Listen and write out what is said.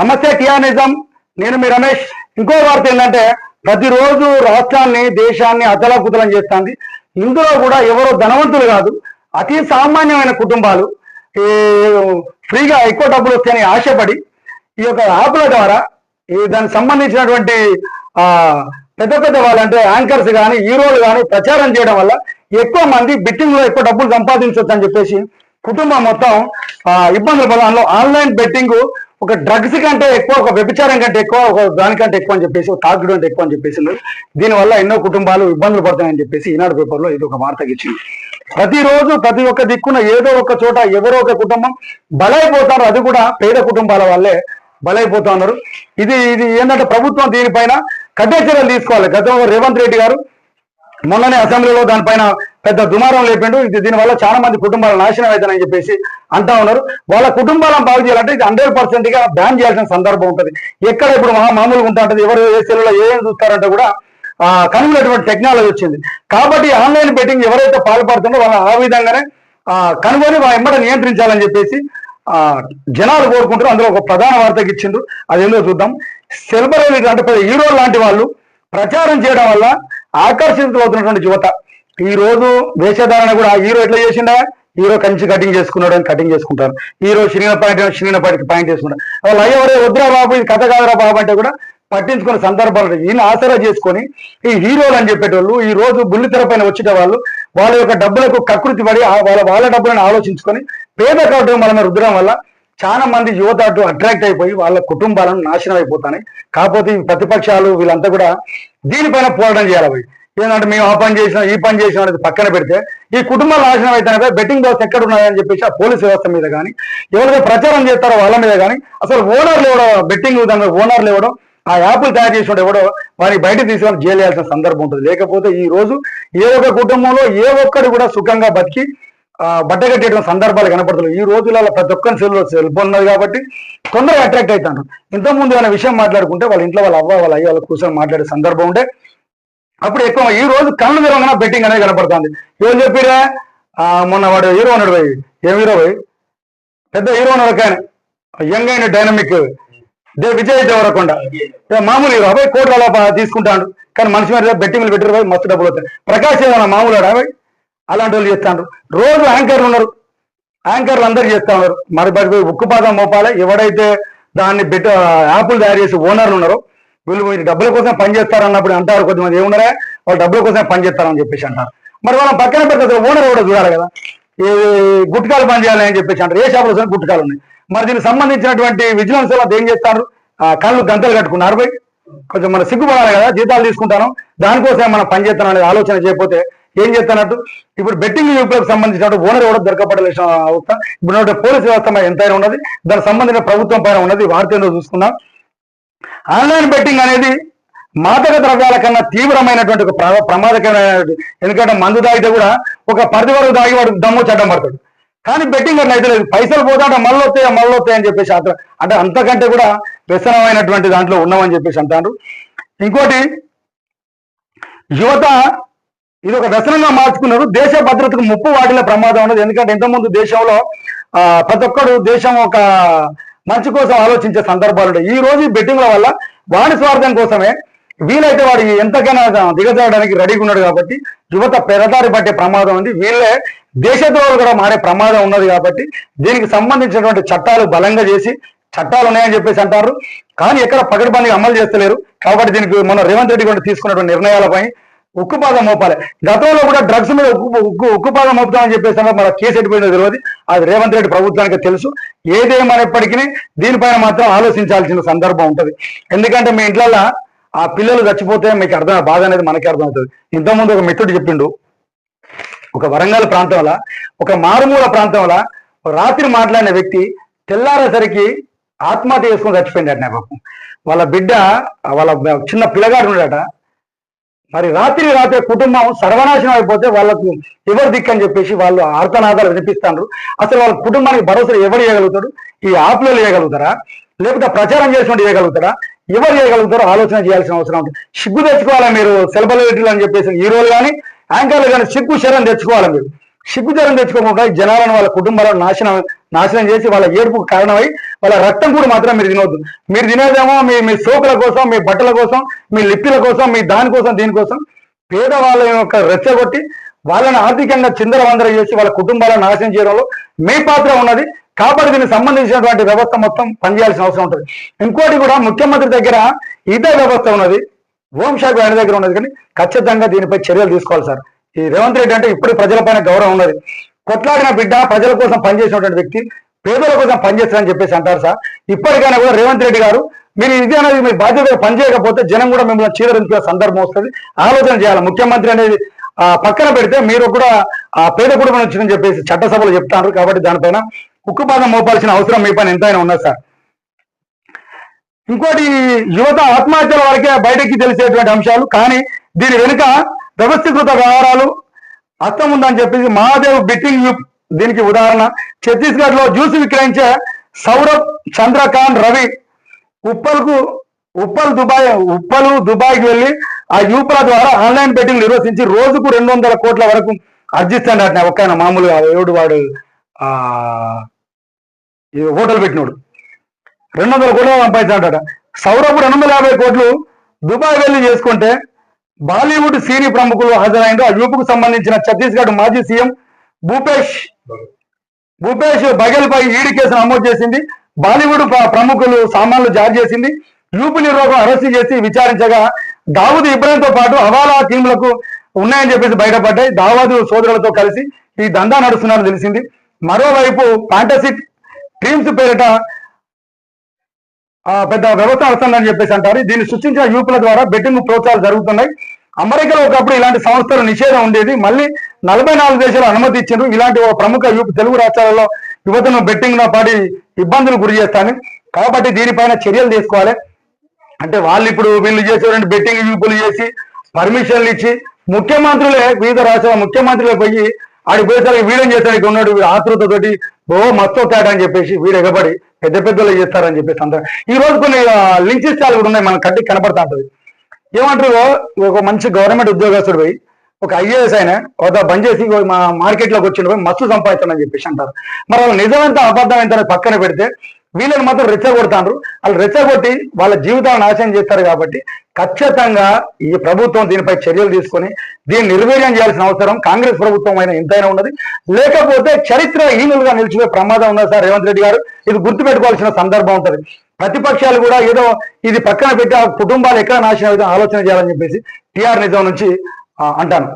నమస్తే టిఆర్ నిజాం. నేను మీ రమేష్. ఇంకో వార్త ఏంటంటే ప్రతిరోజు రాష్ట్రాన్ని దేశాన్ని అతలాకుతలం చేస్తుంది. ఇందులో కూడా ఎవరో ధనవంతులు కాదు అతి సామాన్యమైన కుటుంబాలు. ఈ ఫ్రీగా ఎక్కువ డబ్బులు వస్తాయని ఆశపడి ఈ యొక్క యాప్ల ద్వారా ఈ దానికి సంబంధించినటువంటి ఆ పెద్ద పెద్ద వాళ్ళు అంటే యాంకర్స్ కానీ హీరోలు కానీ ప్రచారం చేయడం వల్ల ఎక్కువ మంది బిట్టింగ్లో ఎక్కువ డబ్బులు సంపాదించవచ్చు అని చెప్పేసి కుటుంబం మొత్తం ఇబ్బందుల ఇబ్బందులు ఆన్లైన్ బెట్టింగ్ ఒక డ్రగ్స్ కంటే ఎక్కువ ఒక వ్యభిచారం కంటే ఎక్కువ ఒక దానికంటే ఎక్కువ అని చెప్పేసి ఒక తాగుడు అంటే ఎక్కువ అని చెప్పేసి దీనివల్ల ఎన్నో కుటుంబాలు ఇబ్బందులు పడతాయని చెప్పేసి ఈనాడు పేపర్లో ఇది ఒక వార్తకి ఇచ్చింది ప్రతిరోజు ప్రతి ఒక్క దిక్కున ఏదో ఒక చోట ఎవరో ఒక కుటుంబం బలైపోతారు. అది కూడా పేద కుటుంబాల వల్లే బలైపోతున్నారు. ఇది ఇది ఏంటంటే ప్రభుత్వం దీనిపైన కఠిన చర్యలు తీసుకోవాలి. గతంలో రేవంత్ రెడ్డి గారు మొన్ననే అసెంబ్లీలో దానిపైన పెద్ద దుమారం లేపిండు. ఇది దీనివల్ల చాలా మంది కుటుంబాలు నాశనం అవుతాయని చెప్పేసి అంటా ఉన్నారు. వాళ్ళ కుటుంబాలను బాగు చేయాలంటే ఇది హండ్రెడ్ పర్సెంట్గా బ్యాన్ చేయాల్సిన సందర్భం ఉంటుంది. ఎక్కడ ఇప్పుడు మహా మామూలుగా ఉంటా ఉంటుంది ఎవరు ఏ సెల్లో ఏం చూస్తారంటే కూడా ఆ, కనుగొనేటువంటి టెక్నాలజీ వచ్చింది. కాబట్టి ఆన్లైన్ బెట్టింగ్ ఎవరైతే పాల్పడుతుందో వాళ్ళ ఆ విధంగానే ఆ, కనుగొని వాళ్ళ నియంత్రించాలని చెప్పేసి ఆ జనాలు కోరుకుంటారు. అందులో ఒక ప్రధాన వార్తకి ఇచ్చిండ్రు అదేందో చూద్దాం. సెలబ్రిటీ అంటే పెద్ద హీరో లాంటి వాళ్ళు ప్రచారం చేయడం వల్ల ఆకర్షితులవుతున్నటువంటి యువత ఈ రోజు వేషధారణ కూడా ఆ హీరో ఎట్లా చేసిండా? హీరో కంచి కటింగ్ చేసుకున్నాడు అని కటింగ్ చేసుకుంటారు. హీరో శ్రీన పాయింట్ శనిన పాయింట్ పాయింట్ చేసుకుంటారు. వాళ్ళు అయ్యవరే వద్దురా బాబు ఇది కథ కాదురా బాబు అంటే కూడా పట్టించుకున్న సందర్భాలు ఈయన ఆసరా చేసుకొని ఈ హీరోలు అని చెప్పేటోళ్ళు ఈ రోజు బుల్లితెర పైన వచ్చేట వాళ్ళు వాళ్ళ యొక్క డబ్బులకు కకృతి పడి వాళ్ళ వాళ్ళ డబ్బులను ఆలోచించుకొని పేద కుటుంబాలను రుద్దడం వల్ల చాలా మంది యువత అటు అట్రాక్ట్ అయిపోయి వాళ్ళ కుటుంబాలను నాశనం అయిపోతాయి కాకపోతే ఈ ప్రతిపక్షాలు వీళ్ళంతా కూడా దీనిపైన పోరాటం చేయాలి ఏంటంటే మేము ఆ పని చేసినాం ఈ పని చేసినాం అనేది పక్కన పెడితే ఈ కుటుంబాలు నాశనం అయితే బెట్టింగ్ బాక్స్ ఎక్కడ ఉన్నాయని చెప్పేసి ఆ పోలీస్ వ్యవస్థ మీద కానీ ఎవరైతే ప్రచారం చేస్తారో వాళ్ళ మీద కానీ అసలు ఓనర్లు ఇవ్వడం బెట్టింగ్ దాని ఓనర్లు ఇవ్వడం ఆ యాప్లు తయారు చేసిన ఎవడో వారిని బయటకు తీసుకొని జైలు సందర్భం ఉంటుంది. లేకపోతే ఈ రోజు ఏ ఒక్క కుటుంబంలో ఏ ఒక్కడు కూడా సుఖంగా బతికి బట్టగట్టేటువంటి సందర్భాలు కనపడుతున్నాయి. ఈ రోజులలో ప్రతి ఒక్కరి సెల్ సెల్ ఫోన్ ఉన్నది కాబట్టి తొందరగా అట్రాక్ట్ అవుతారు. ఇంతకుముందు ఏమైనా విషయం మాట్లాడుకుంటే వాళ్ళ ఇంట్లో వాళ్ళ అవ్వ వాళ్ళ అయ్య వాళ్ళ కూర్చొని మాట్లాడే సందర్భం ఉంటే అప్పుడు ఎక్కువ ఈ రోజు కళ్ళు తెరవగానే బెట్టింగ్ అనేది కనపడుతుంది. ఏం చెప్పిరా మొన్న వాడు హీరో ఉన్నాడు పోయి. ఏం హీరో పోయి? పెద్ద హీరో ఉన్నాడు కానీ యంగ్ అయిన డైనమిక్ దే విజయ్ దేవరకొండ. మామూలు హీరో అబ్బాయి కోట్ల తీసుకుంటాడు. కానీ మనిషి మీద బెట్టింగ్లు పెట్టారు పోయి మస్తు డబ్బులు అవుతాయి ప్రకాష్ ఏమన్నా మామూలు అబ్బాయి అలాంటి వాళ్ళు చేస్తాడు రోజు యాంకర్లు ఉన్నారు. యాంకర్లు అందరు చేస్తా ఉన్నారు. మరి మరి ఉక్కుపాదం మోపాలే. ఎవడైతే దాన్ని బెట్ యాప్లు తయారు చేసి ఓనర్లు ఉన్నారో వీళ్ళు మీరు డబ్బుల కోసం పనిచేస్తారు అన్నప్పుడు అంటారు కొద్దిమంది ఏమున్నారా? వాళ్ళు డబ్బుల కోసం పనిచేస్తారని చెప్పేసి అంటారు. మరి మనం పక్కన పెడితే ఓనర్ కూడా చూడాలి కదా. ఈ గుట్కాలు పని చేయాలని అని చెప్పేసి అంటారు. ఏ షాపులో చూసినా గుట్కాలు ఉన్నాయి. మరి దీనికి సంబంధించినటువంటి విజిలెన్స్ వాళ్ళు ఏం చేస్తారు? ఆ కళ్ళు గంతలు కట్టుకున్నారు పోయి. కొంచెం మన సిగ్గుపడాలి కదా జీతాలు తీసుకుంటాను. దానికోసం మనం పనిచేస్తాను అనేది ఆలోచన చేయకపోతే ఏం చేస్తున్నట్టు ఇప్పుడు బెట్టింగ్ యూపీలకు సంబంధించిన ఓనర్ కూడా దొరకపడలేసిన అవస్థ ఇప్పుడు పోలీస్ వ్యవస్థ ఎంతైనా ఉన్నది. దానికి సంబంధించిన ప్రభుత్వం పైన ఉన్నది. వార్త చూసుకున్నాం ఆన్లైన్ బెట్టింగ్ అనేది మాదక ద్రవ్యాల కన్నా తీవ్రమైనటువంటి ఒక ప్ర- ప్రమాదకరమైనటువంటి ఎందుకంటే మందు తాగితే కూడా ఒక పరిధి వరకు తాగి వాడు దమ్ము చట్టం పడతాడు. కానీ బెట్టింగ్ అట్లా అయితే లేదు. పైసలు పోతాంటే మళ్ళీ వస్తాయా మళ్ళీ వస్తాయని చెప్పేసి అట్లా అంటే అంతకంటే కూడా వ్యసనమైనటువంటి దాంట్లో ఉన్నామని చెప్పేసి అంటారు. ఇంకోటి యువత ఇది ఒక వ్యసనంగా మార్చుకున్నారు. దేశ భద్రతకు ముప్పు వాటిలో ప్రమాదం ఉన్నది ఎందుకంటే ఇంతకుముందు దేశంలో ప్రతి ఒక్కరు దేశం ఒక మంచి కోసం ఆలోచించే సందర్భాలు ఉంటాయి ఈ రోజు బెట్టింగ్ల వల్ల వాడి స్వార్థం కోసమే వీలైతే వాడు ఎంతకైనా దిగజాడడానికి రెడీగా ఉన్నాడు కాబట్టి యువత పెరదారి పట్టే ప్రమాదం ఉంది. వీళ్ళే దేశద్రోహులు కూడా మారే ప్రమాదం ఉన్నది కాబట్టి దీనికి సంబంధించినటువంటి చట్టాలు బలంగా చేసి చట్టాలు ఉన్నాయని చెప్పేసి అంటారు. కానీ ఎక్కడ పకడ్బందీగా అమలు చేస్తలేరు. కాబట్టి దీనికి మన రేవంత్ రెడ్డి కూడా తీసుకున్నటువంటి నిర్ణయాలపై ఉక్కుపాదం మోపాలి. గతంలో కూడా డ్రగ్స్ మీద ఉక్కు ఉక్కు ఉక్కుపాదం మోపుతామని చెప్పేసి మన కేసు ఎట్టిపోయిందో తెలియదు. అది రేవంత్ రెడ్డి ప్రభుత్వానికి తెలుసు. ఏదేమైనప్పటికీ దీనిపైన మాత్రం ఆలోచించాల్సిన సందర్భం ఉంటుంది. ఎందుకంటే మీ ఇంట్లో ఆ పిల్లలు చచ్చిపోతే మీకు అర్థం బాధ అనేది మనకి అర్థమవుతుంది. ఇంతకుముందు ఒక మిత్రుడు చెప్పిండు. ఒక వరంగల్ ప్రాంతంలో ఒక మారుమూల ప్రాంతంలో రాత్రి మాట్లాడిన వ్యక్తి తెల్లారేసరికి ఆత్మహత్య చేసుకుని చచ్చిపోయిందట నా పాపం వాళ్ళ బిడ్డ వాళ్ళ చిన్న పిల్లగాడు ఉన్నాడట. మరి రాత్రి రాత్రి కుటుంబం సర్వనాశనం అయిపోతే వాళ్ళకు ఎవరు దిక్కని చెప్పేసి వాళ్ళు ఆర్తనాదాలు వినిపిస్తారు అసలు వాళ్ళ కుటుంబానికి భరోసా ఎవరు ఇవ్వగలుగుతాడు ఈ ఆప్లో చేయగలుగుతారా లేకపోతే ప్రచారం చేసినట్టు చేయగలుగుతారా ఎవరు చేయగలుగుతారో ఆలోచన చేయాల్సిన అవసరం ఉంటుంది సిగ్గు తెచ్చుకోవాలి మీరు? సెలబ్రిటీలు అని చెప్పేసి హీరోలు కానీ యాంకర్లు కానీ సిగ్గు శరం తెచ్చుకోవాలి మీరు? సిగ్గు తెచ్చుకోకుండా జనాలను వాళ్ళ కుటుంబాలను నాశనం నాశనం చేసి వాళ్ళ ఏడుపుకు కారణమై వాళ్ళ రక్తం కూడా మాత్రం మీరు తినవద్దు. మీరు తినేదేమో మీ మీ సోకుల కోసం మీ బట్టల కోసం మీ లిప్పిల కోసం మీ దానికోసం దీనికోసం పేదవాళ్ళ యొక్క రెచ్చగొట్టి వాళ్ళని ఆర్థికంగా చిందరవందర చేసి వాళ్ళ కుటుంబాలను నాశనం చేయడంలో మీ పాత్ర ఉన్నది. కాబట్టి దీనికి సంబంధించినటువంటి వ్యవస్థ మొత్తం పనిచేయాల్సిన అవసరం ఉంటుంది. ఇంకోటి కూడా ముఖ్యమంత్రి దగ్గర ఇదే వ్యవస్థ ఉన్నది. హోంశాఖ ఆయన దగ్గర ఉన్నది. కానీ ఖచ్చితంగా దీనిపై చర్యలు తీసుకోవాలి సార్. ఈ రేవంత్ రెడ్డి అంటే ఇప్పుడు ప్రజలపైన గౌరవం ఉన్నది. కొట్లాడిన బిడ్డ ప్రజల కోసం పనిచేసినటువంటి వ్యక్తి పేదల కోసం పనిచేస్తారని చెప్పేసి అంటారు సార్. ఇప్పటికైనా కూడా రేవంత్ రెడ్డి గారు మీరు ఇది అనేది మీ బాధ్యత పనిచేయకపోతే జనం కూడా మిమ్మల్ని చీదరించుకునే సందర్భం వస్తుంది. ఆలోచన చేయాలి. ముఖ్యమంత్రి అనేది పక్కన పెడితే మీరు కూడా ఆ పేద కుటుంబం వచ్చిందని చెప్పేసి చట్టసభలో చెప్తారు కాబట్టి దానిపైన ఉక్కుపాదం మోపాల్సిన అవసరం మీ పైన ఎంతైనా ఉన్నది సార్. ఇంకోటి యువత ఆత్మహత్యల వరకే బయటకి తెలిసేటువంటి అంశాలు కానీ దీని వెనుక వ్యవస్థీకృత వ్యవహారాలు అర్థం ఉందని చెప్పేసి మహాదేవ్ బిట్టింగ్ యూప్ దీనికి ఉదాహరణ. ఛత్తీస్గఢ్లో జ్యూస్ విక్రయించే సౌరభ్ చంద్రకాంత్ రవి ఉప్పల్కు ఉప్పల్ దుబాయ్ ఉప్పలు దుబాయ్కి వెళ్ళి ఆ యూపుల ద్వారా ఆన్లైన్ బెట్టింగ్ నిర్వహించి రోజుకు రెండు వందల కోట్ల వరకు అర్జిస్తాడట ఒక ఆయన మామూలుగా ఎవడు వాడు? ఈ హోటల్ పెట్టినోడు. రెండు వందల కోట్లు సంపాదించాడట. సౌరభ్ రెండు వందల యాభై కోట్లు దుబాయ్ వెళ్ళి చేసుకుంటే బాలీవుడ్ సినీ ప్రముఖులు హాజరైన ఆ యూపుకు సంబంధించిన ఛత్తీస్గఢ్ మాజీ సీఎం భూపేష్ భూపేష్ బఘెల్ పై ఈడీ కేసు నమోదు చేసింది. బాలీవుడ్ ప్రముఖులు సామాన్లు జారీ చేసింది. యూపు నిర్వాహకం అరెస్టు చేసి విచారించగా దావూద్ ఇబ్రాహింతో పాటు హవాలా టీంలకు ఉన్నాయని చెప్పేసి బయటపడ్డాయి. దావాదు సోదరులతో కలిసి ఈ దందా నడుస్తున్నారని తెలిసింది. మరోవైపు ఫ్యాంటసీ టీమ్స్ పేరిట పెద్ద వ్యవస్థ అని చెప్పేసి అంటారు. దీన్ని సృష్టించిన యూపుల ద్వారా బెట్టింగ్ ప్రోత్సాహాలు జరుగుతున్నాయి. అమెరికాలో ఒకప్పుడు ఇలాంటి సంస్థలు నిషేధం ఉండేది. మళ్ళీ నలభై నాలుగు దేశాలు అనుమతి ఇచ్చారు ఇలాంటి ఒక ప్రముఖ యూపీ తెలుగు రాష్ట్రాలలో యువతను బెట్టింగ్లో పాటి ఇబ్బందులు గురి చేస్తాను కాబట్టి దీనిపైన చర్యలు తీసుకోవాలి. అంటే వాళ్ళు ఇప్పుడు వీళ్ళు చేసేటువంటి బెట్టింగ్ యూపులు చేసి పర్మిషన్లు ఇచ్చి ముఖ్యమంత్రులే వివిధ రాష్ట్రాల ముఖ్యమంత్రులే పోయి ఆడికి పోయేసరికి వీడేం చేస్తాడు ఉన్నాడు వీడు ఆతృతతోటి ఓ మస్తు తేడా అని చెప్పేసి వీడు ఎగబడి పెద్ద పెద్దలు చేస్తారని చెప్పేసి అందరూ. ఈ రోజు కొన్ని లింక్ ఇష్టాలు కూడా ఉన్నాయి మన కంటికి కనపడతా ఉంటుంది. ఏమంటారు ఒక మంచి గవర్నమెంట్ ఉద్యోగస్తుడు పోయి ఒక ఐఏఎస్ ఆయన ఒక బంద్ చేసి మా మార్కెట్లోకి వచ్చిండు పోయి మస్తు సంపాదిస్తానని చెప్పేసి అంటారు. మరి వాళ్ళు నిజమంత అబద్ధం ఎంత పక్కన పెడితే వీళ్ళని మాత్రం రెచ్చగొడతారు వాళ్ళు రెచ్చగొట్టి వాళ్ళ జీవితాలను నాశనం చేస్తారు కాబట్టి ఖచ్చితంగా ఈ ప్రభుత్వం దీనిపై చర్యలు తీసుకొని దీన్ని నిర్వీర్యం చేయాల్సిన అవసరం కాంగ్రెస్ ప్రభుత్వం అయినా ఎంతైనా ఉన్నది. లేకపోతే చరిత్ర చరిత్రహీనులుగా నిలిచిపోయే ప్రమాదం ఉన్నది సార్ రేవంత్ రెడ్డి గారు. ఇది గుర్తుపెట్టుకోవాల్సిన సందర్భం ఉంటుంది. ప్రతిపక్షాలు కూడా ఏదో ఇది పక్కన పెట్టి ఆ కుటుంబాలు ఎక్కడ నాశనం అవుతాయో ఆలోచన చేయాలని చెప్పేసి టిఆర్ నిజం నుంచి అంటాను.